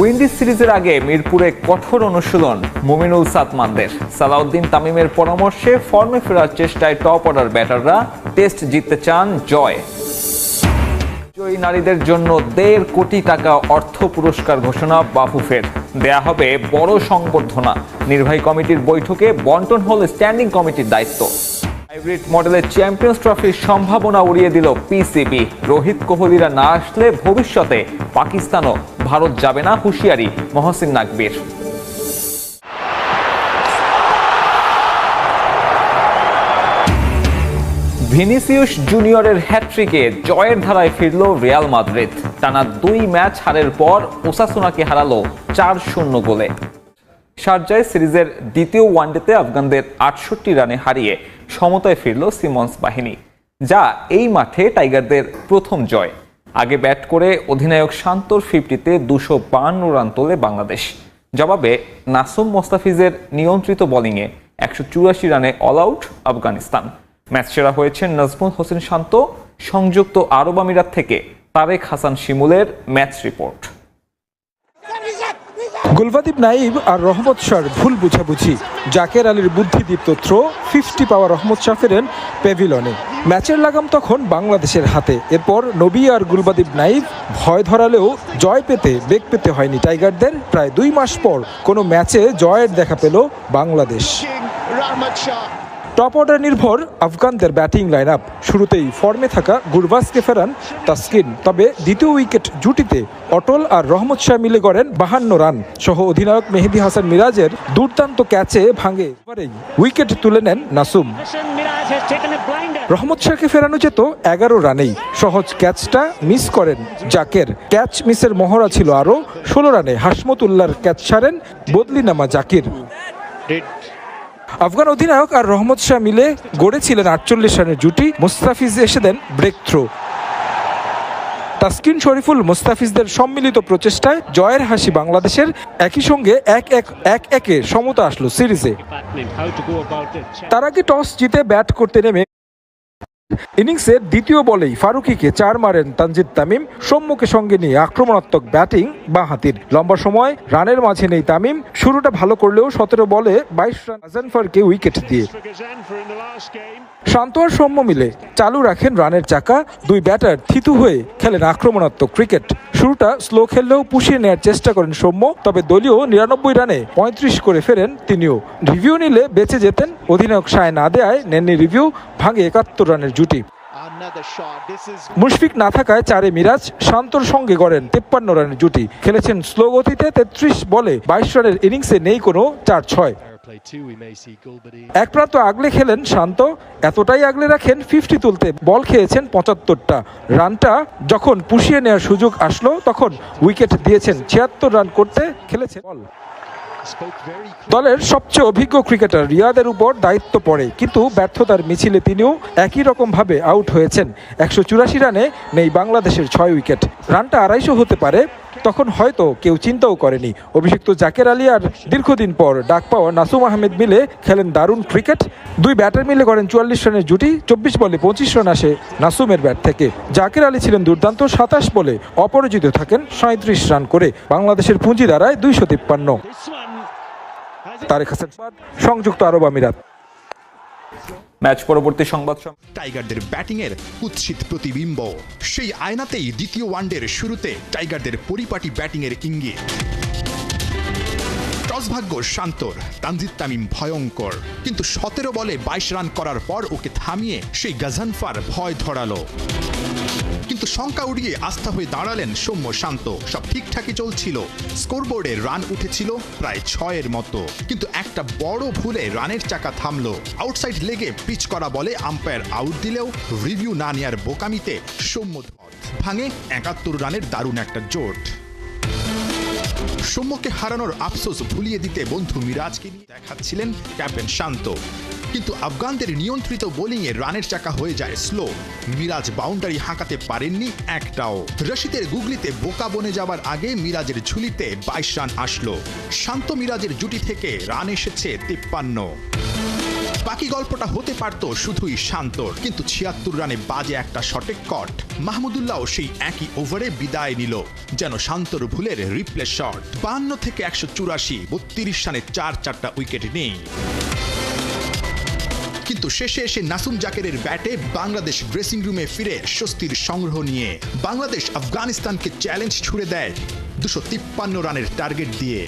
Windies সিরিজের আগে মিরপুরে কঠোর অনুশীলন মুমিনুল সাতমানদের। সালাউদ্দিন তামিমের পরামর্শে ফর্মে ফেরার চেষ্টায় টপ অর্ডার ব্যাটাররা টেস্ট জিততে চান জয়। জয়ী নারীদের জন্য দেড় কোটি টাকা অর্থ পুরস্কার ঘোষণা বাফুফের। দেয়া হবে বড় সংবর্ধনা। নির্বাহী কমিটির বৈঠকে বন্টন হল স্ট্যান্ডিং কমিটির দায়িত্ব। হাইব্রিড মডেলের চ্যাম্পিয়ন্স ট্রফির সম্ভাবনা উড়িয়ে দিল পিসিবি। রোহিত কোহলিরা না আসলে ভবিষ্যতে পাকিস্তানও ভারত যাবে না, হুঁশিয়ারি মহসিন নাকবির ভিনিসিয়াস জুনিয়রের হ্যাট্রিকে জয়ের ধারায় ফিরল রিয়াল মাদ্রিদ। টানা দুই ম্যাচ হারের পর ওসাসুনাকে হারালো চার শূন্য গোলে। শারজায় সিরিজের দ্বিতীয় ওয়ানডেতে আফগানদের আটষট্টি রানে হারিয়ে সমতায় ফিরল সিমন্স বাহিনী, যা এই মাঠে টাইগারদের প্রথম জয়। আগে ব্যাট করে অধিনায়ক শান্তর ফিফটিতে দুশো বান্ন রান তোলে বাংলাদেশ। জবাবে নাসুম মোস্তাফিজের নিয়ন্ত্রিত বোলিংয়ে একশো চুরাশি রানে অল আউট আফগানিস্তান। ম্যাচ সেরা হয়েছেন নাজমুল হোসেন শান্ত, সংযুক্ত আরব আমিরাত থেকে তারেক হাসান শিমুলের ম্যাচ রিপোর্ট। গুলবাদিব নাইব আর রহমত শাহর ভুল বুঝাবুঝি। জাকের আলীর বুদ্ধিদীপ্ত থ্রো ফিফটি পাওয়া রহমত শাহ ফেরেন পেভিলনে ম্যাচের লাগাম তখন বাংলাদেশের হাতে এরপর নবী আর গুলবাদীপ নাইফ ভয় ধরালেও জয় পেতে বেগ পেতে হয়নি টাইগারদের প্রায় দুই মাস পর কোনো ম্যাচে জয়ের দেখা পেল বাংলাদেশ. টপ অর্ডার নির্ভর আফগানদের ব্যাটিং লাইন আপ শুরুতেই ফর্মে থাকা গুরবাসকে ফেরান তাসকিন তবে দ্বিতীয় উইকেট জুটিতে অটল আর রহমত শাহ মিলে করেন বাহান্ন রান। সহ অধিনায়ক মেহেদি হাসান মিরাজের দুর্দান্ত ক্যাচে ভাঙে উইকেট তুলে নেন নাসুম. রহমত শাহকে ফেরানো যেত এগারো রানেই। সহজ ক্যাচটা মিস করেন জাকের। ক্যাচ মিসের মহড়া ছিল আরও ষোলো রানে। হাসমতুল্লাহর ক্যাচ ছাড়েন বদলি নামা জাকির। আফগান অধিনায়ক আর রহমত শাহ মিলে গড়েছিলেন আটচল্লিশ রানের জুটি, মুস্তাফিজ এসে দেন ব্রেক থ্রো তাসকিন শরীফুল মুস্তাফিজদের সম্মিলিত প্রচেষ্টায় জয়ের হাসি বাংলাদেশের একই সঙ্গে এক এক এক একে সমতা আসলো সিরিজে. তার আগে টস জিতে ব্যাট করতে নেমে ইনিংসের দ্বিতীয় বলেই ফারুকিকে চার মারেন তানজিদ তামিম, সম্মুখে সঙ্গে নিয়ে আক্রমণাত্মক ব্যাটিং বা হাতির লম্বা সময়, রানের মাঝে নেই তামিম, শুরুটা ভালো করলেও সতেরো বলে বাইশ রান আজানফারকে উইকেট দিয়ে. শান্ত আর সৌম্য মিলে চালু রাখেন রানের চাকা, দুই ব্যাটার থিতু হয়ে খেলেন আক্রমণাত্মক ক্রিকেট শুরুটা স্লো খেললেও পুষিয়ে নেওয়ার চেষ্টা করেন সৌম্য তবে দলীয় নিরানব্বই রানে পঁয়ত্রিশ করে ফেরেন তিনিও। রিভিউ নিলে বেঁচে যেতেন অধিনায়ক সায় না দেয় নেননি রিভিউ ভাঙে একাত্তর রানের জুটি। মুশফিক না থাকায় চারে মিরাজ শান্তর সঙ্গে গড়েন তেপ্পান্ন রানের জুটি। খেলেছেন স্লো গতিতে তেত্রিশ বলে বাইশ রানের ইনিংসে নেই কোনো চার ছয়। এক প্রান্ত আগলে খেলেন শান্ত এতটাই আগলে রাখেন ফিফটি তুলতে। বল খেয়েছেন পঁচাত্তরটা। রানটা যখন পুষিয়ে নেওয়ার সুযোগ আসলো তখন উইকেট দিয়েছেন ছিয়াত্তর রান করতে খেলেছেন বল। দলের সবচেয়ে অভিজ্ঞ ক্রিকেটার রিয়াদের উপর দায়িত্ব পড়ে কিন্তু ব্যর্থতার মিছিলে তিনিও একই রকমভাবে আউট হয়েছেন। একশো চুরাশি রানে নেই বাংলাদেশের ছয় উইকেট রানটা আড়াইশো হতে পারে তখন হয়তো কেউ চিন্তাও করেনি। অভিষিক্ত জাকের আলী আর দীর্ঘদিন পর ডাক পাওয়া নাসুম আহমেদ মিলে খেলেন দারুণ ক্রিকেট। দুই ব্যাটার মিলে করেন চুয়াল্লিশ রানের জুটি চব্বিশ বলে পঁচিশ রান আসে নাসুমের ব্যাট থেকে। জাকের আলী ছিলেন দুর্দান্ত সাতাশ বলে অপরাজিত থাকেন সাঁত্রিশ রান করে। বাংলাদেশের পুঁজি দাঁড়ায় দুইশো তিপ্পান্ন। তারেক হাসান সংযুক্ত আরব আমিরাত। ম্যাচ পরবর্তী সংবাদ টাইগারদের ব্যাটিংয়ের কুৎসিত প্রতিবিম্ব। সেই আয়নাতেই দ্বিতীয় ওয়ানডের শুরুতে টাইগারদের পরিপাটি ব্যাটিংয়ের টস ভাগ্য শান্তর, তানজিদ তামিম ভয়ঙ্কর। কিন্তু সতেরো বলে বাইশ রান করার পর ওকে থামিয়ে সেই গাজানফার ভয় ধরালো। কিন্তু শঙ্কা উড়িয়ে আস্থা হয়ে দাঁড়ালেন সৌম্য শান্ত। সব ঠিকঠাকই চলছিল। স্কোরবোর্ডে রান উঠেছিল প্রায় ছয়ের মতো। কিন্তু একটা বড় ভুলে রানের চাকা থামল। আউটসাইড লেগে পিচ করা বলে আম্পায়ার আউট দিলেও রিভিউ না নেয়ার বোকামিতে সৌম্য ভাঙে একাত্তর রানের দারুণ একটা জোট। সৌম্যকে হারানোর আফসোস ভুলিয়ে দিতে বন্ধু মিরাজকে দেখাচ্ছিলেন ক্যাপ্টেন শান্ত। কিন্তু আফগানদের নিয়ন্ত্রিত বোলিংয়ে রানের চাকা হয়ে যায় স্লো। মিরাজ বাউন্ডারি হাঁকাতে পারেননি একটাও। রশিদের গুগলিতে বোকা বনে যাবার আগে মিরাজের ঝুলিতে বাইশ রান আসলো। শান্ত মিরাজের জুটি থেকে রান এসেছে তিপ্পান্ন। বাকি গল্পটা হতে পারত শুধুই শান্তর, কিন্তু ছিয়াত্তর রানে বাজে একটা শটে কট। মাহমুদুল্লাহ সেই একই ওভারে বিদায় নিল, যেন শান্তর ভুলের রিপ্লে শট বান্ন থেকে একশো চুরাশি, বত্রিশ রানে চার চারটা উইকেট নেই। কিন্তু শেষে এসে নাসুম জাকেরের ব্যাটে বাংলাদেশ ড্রেসিং রুমে ফিরে স্বস্তির সংগ্রহ নিয়ে বাংলাদেশ আফগানিস্তানকে চ্যালেঞ্জ ছুড়ে দেয় দুশো তিপ্পান্ন রানের টার্গেট দিয়ে।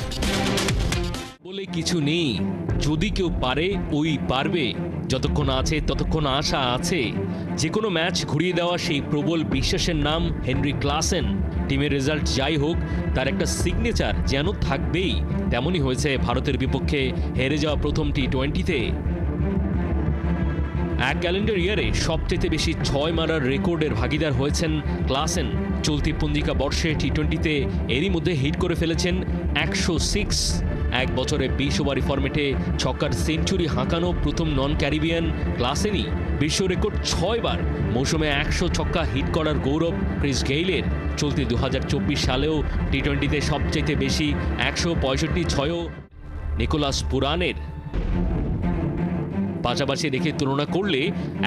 বলে কিছু নেই। যদি কেউ পারে, ওই পারবে। যতক্ষণ আছে, ততক্ষণ আশা আছে। যে কোনো ম্যাচ ঘুরিয়ে দেওয়া সেই প্রবল বিশ্বাসের নাম হেনরি ক্লাসেন। টিমের রেজাল্ট যাই হোক, তার একটা সিগনেচার যেন থাকবেই। তেমনই হয়েছে ভারতের বিপক্ষে হেরে যাওয়া প্রথম টি টোয়েন্টিতে এক ক্যালেন্ডার ইয়ারে সবচেয়ে বেশি ছয় মারার রেকর্ডের ভাগিদার হয়েছেন ক্লাসেন। চলতি পঞ্জিকা বর্ষে টি টোয়েন্টিতে এরই মধ্যে হিট করে ফেলেছেন একশো সিক্স। এক বছরে বিশ ওভারি ফরম্যাটে ছক্কার সেঞ্চুরি হাঁকানো প্রথম নন ক্যারিবিয়ান ক্লাসেনই বিশ্ব রেকর্ড ছয়বার মৌসুমে একশো ছক্কা হিট করার গৌরব ক্রিস গেইলের। চলতি দু হাজার চব্বিশ সালেও টি টোয়েন্টিতে সবচেয়ে বেশি একশো পঁয়ষট্টি ছয়ও নিকোলাস পুরানের। পাশাপাশি রেখে তুলনা করলে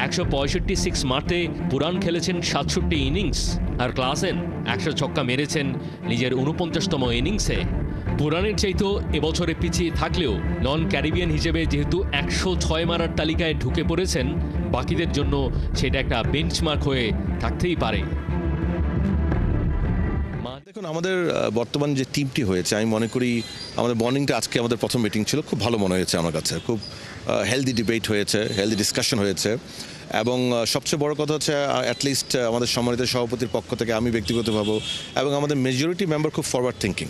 একশো পঁয়ষট্টি সিক্স মারতে পুরান খেলেছেন সাতষট্টি ইনিংস আর ক্লাসেন একশো ছক্কা মেরেছেন নিজের উনপঞ্চাশতম ইনিংসে পুরানের চাইতেও এবছরে পিছিয়ে থাকলেও নন ক্যারিবিয়ান হিসেবে যেহেতু একশো ছয় মারার তালিকায় ঢুকে পড়েছেন, বাকিদের জন্য সেটা একটা বেঞ্চমার্ক হয়ে থাকতেই পারে। দেখুন, আমাদের বর্তমান যে টিমটি হয়েছে, আমি মনে করি আমাদের বর্নিংটা আজকে আমাদের প্রথম মিটিং ছিল। খুব ভালো মনে হয়েছে আমার কাছে। খুব হেলদি ডিবেট হয়েছে হেলদি ডিসকাশন হয়েছে। এবং সবচেয়ে বড় কথা হচ্ছে অ্যাটলিস্ট আমাদের সম্মানিত সভাপতির পক্ষ থেকে আমি ব্যক্তিগত ব্যক্তিগতভাবে এবং আমাদের মেজরিটি মেম্বার খুব ফরওয়ার্ড থিঙ্কিং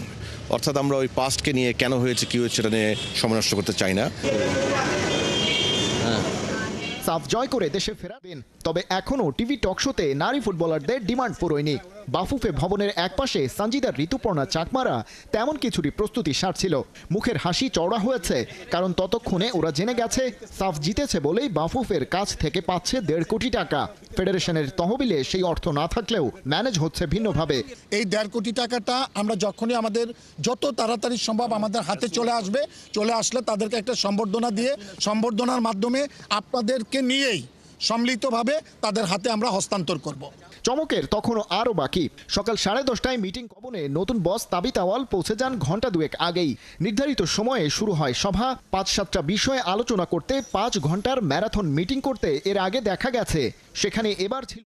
অর্থাৎ আমরা ওই পাস্টকে নিয়ে কেন হয়েছে, কী হয়েছে, সেটা নিয়ে সময় নষ্ট করতে চাই না। সাফ জয় করে দেশে ফেরাবেন। তবে এখনও টিভি টক শোতে নারী ফুটবলারদের ডিমান্ড পুরোয়নি বাফুফে ভবনের একপাশে সঞ্জিদার ঋতুপর্ণা, চাকমারা তেমন কিছুরই প্রস্তুতি সারছিল। মুখের হাসি চওড়া হয়েছে, কারণ ততক্ষণে ওরা জেনে গেছে, সাফ জিতেছে বলেই বাফুফের কাছ থেকে পাচ্ছে দেড় কোটি টাকা। ফেডারেশনের তহবিলে সেই অর্থ না থাকলেও ম্যানেজ হচ্ছে ভিন্নভাবে। এই দেড় কোটি টাকাটা আমরা যখনই আমাদের যত তাড়াতাড়ি সম্ভব আমাদের হাতে চলে আসবে, চলে আসলে তাদেরকে একটা সম্বর্ধনা দিয়ে, সম্বর্ধনার মাধ্যমে আপনাদেরকে নিয়েই সম্মিলিতভাবে তাদের হাতে আমরা হস্তান্তর করব। চমকের তখনও আরও বাকি। সকাল সাড়ে দশটায় মিটিং ভবনে নতুন বস তাবিত আওয়াল পৌঁছে যান ঘণ্টা দুয়েক আগেই। নির্ধারিত সময়ে শুরু হয় সভা। পাঁচ সাতটা বিষয়ে আলোচনা করতে পাঁচ ঘণ্টার ম্যারাথন মিটিং করতে এর আগে দেখা গেছে। সেখানে এবার ছিল